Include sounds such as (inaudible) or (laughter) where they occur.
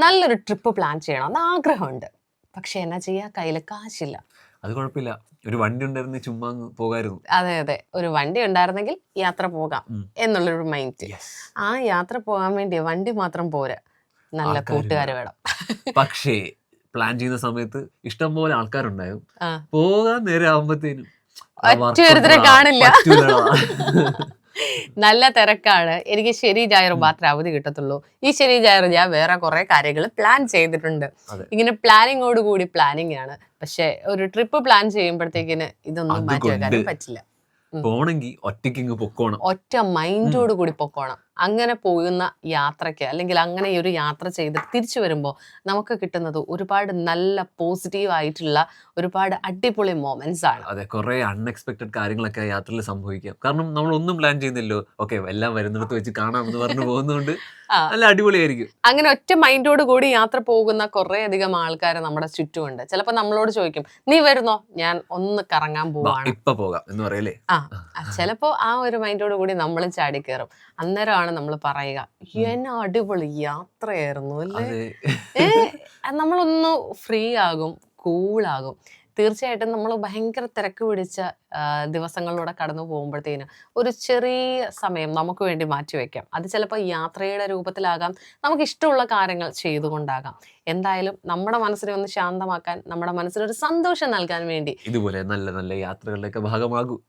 നല്ലൊരു trip plan ചെയ്യണം എന്ന് ആഗ്രഹമുണ്ട്. പക്ഷെ എന്നാ ചെയ്യാ? കയ്യിൽ കാശില്ല. അത് കുഴപ്പമില്ല. ഒരു വണ്ടി ഉണ്ടായിരുന്ന ചുമ്മാ പോകായിരുന്നു. അതെ അതെ. ഒരു വണ്ടി ഉണ്ടായിരുന്നെങ്കിൽ യാത്ര പോകാം. എന്നുള്ളൊരു മൈൻഡ് ആ യാത്ര പോകാൻ വേണ്ടി വണ്ടി മാത്രം പോരാ. നല്ല കൂട്ടുകാർ വേണം. പക്ഷേ പ്ലാൻ ചെയ്യുന്ന സമയത്ത് ഇഷ്ടം പോലെ ആൾക്കാരുണ്ടാവും. ആ. പോകാൻ നേരെ ആവുമ്പത്തേനും കാണില്ല. (laughs) നല്ല തിരക്കാണ്. എനിക്ക് ശരി ജായർ മാത്രമേ അവധി കിട്ടത്തുള്ളൂ. ഈ ശരി ജായർ ഞാൻ വേറെ കുറെ കാര്യങ്ങൾ പ്ലാൻ ചെയ്തിട്ടുണ്ട്. ഇങ്ങനെ പ്ലാനിങ്ങോട് കൂടി പ്ലാനിങ് ആണ്. പക്ഷെ ഒരു ട്രിപ്പ് പ്ലാൻ ചെയ്യുമ്പോഴത്തേക്കിന് ഇതൊന്നും മാറ്റി വെക്കാനും പറ്റില്ല. പോണെങ്കിൽ ഒറ്റയ്ക്ക് പൊക്കോണം. ഒറ്റ മൈൻഡോട് കൂടി പൊക്കോണം. അങ്ങനെ പോകുന്ന യാത്രയ്ക്ക് അല്ലെങ്കിൽ അങ്ങനെ ഈ ഒരു യാത്ര ചെയ്ത് തിരിച്ചു വരുമ്പോൾ നമുക്ക് കിട്ടുന്നത് ഒരുപാട് നല്ല പോസിറ്റീവ് ആയിട്ടുള്ള ഒരുപാട് അടിപൊളി മോമെന്റ്സ് ആണ്. അതെ കുറെ അൺഎക്സ്പെക്ടഡ് കാര്യങ്ങളൊക്കെ യാത്രയിൽ സംഭവിക്കാം. കാരണം നമ്മൾ ഒന്നും പ്ലാൻ ചെയ്യുന്നില്ലോ ഓക്കെ എല്ലാം വരുന്നിടത്ത് വെച്ച് കാണാമെന്ന് പറഞ്ഞു പോകുന്നതുകൊണ്ട് നല്ല അടിപൊളിയായിരിക്കും. അങ്ങനെ ഒറ്റ മൈൻഡോട് കൂടി യാത്ര പോകുന്ന കുറേ അധികം ആൾക്കാർ നമ്മുടെ ചുറ്റുമുണ്ട്. ചിലപ്പോൾ നമ്മളോട് ചോദിക്കും നീ വരുന്നോ? ഞാൻ ഒന്ന് കറങ്ങാൻ പോവാണ്. ഇപ്പൊ പോകാം എന്ന് പറയല്ലേ? ആ ചിലപ്പോ ആ ഒരു മൈൻഡോട് കൂടി നമ്മളും ചാടി കയറും അന്നേരമാണ് നമ്മൾ പറയുക. എന്നാ അടിപൊളി യാത്രയായിരുന്നു അല്ലേ? ഏ നമ്മളൊന്ന് ഫ്രീ ആകും കൂളാകും തീർച്ചയായിട്ടും നമ്മൾ ഭയങ്കര തിരക്ക് പിടിച്ച ദിവസങ്ങളിലൂടെ കടന്നു പോകുമ്പോഴത്തേന് ഒരു ചെറിയ സമയം നമുക്ക് വേണ്ടി മാറ്റിവെക്കാം അത് ചിലപ്പോൾ യാത്രയുടെ രൂപത്തിലാകാം. നമുക്ക് ഇഷ്ടമുള്ള കാര്യങ്ങൾ ചെയ്തുകൊണ്ടാകാം. എന്തായാലും നമ്മുടെ മനസ്സിനെ ഒന്ന് ശാന്തമാക്കാൻ നമ്മുടെ മനസ്സിനൊരു സന്തോഷം നൽകാൻ വേണ്ടി ഇതുപോലെ നല്ല നല്ല യാത്രകളുടെയൊക്കെ ഭാഗമാകൂ.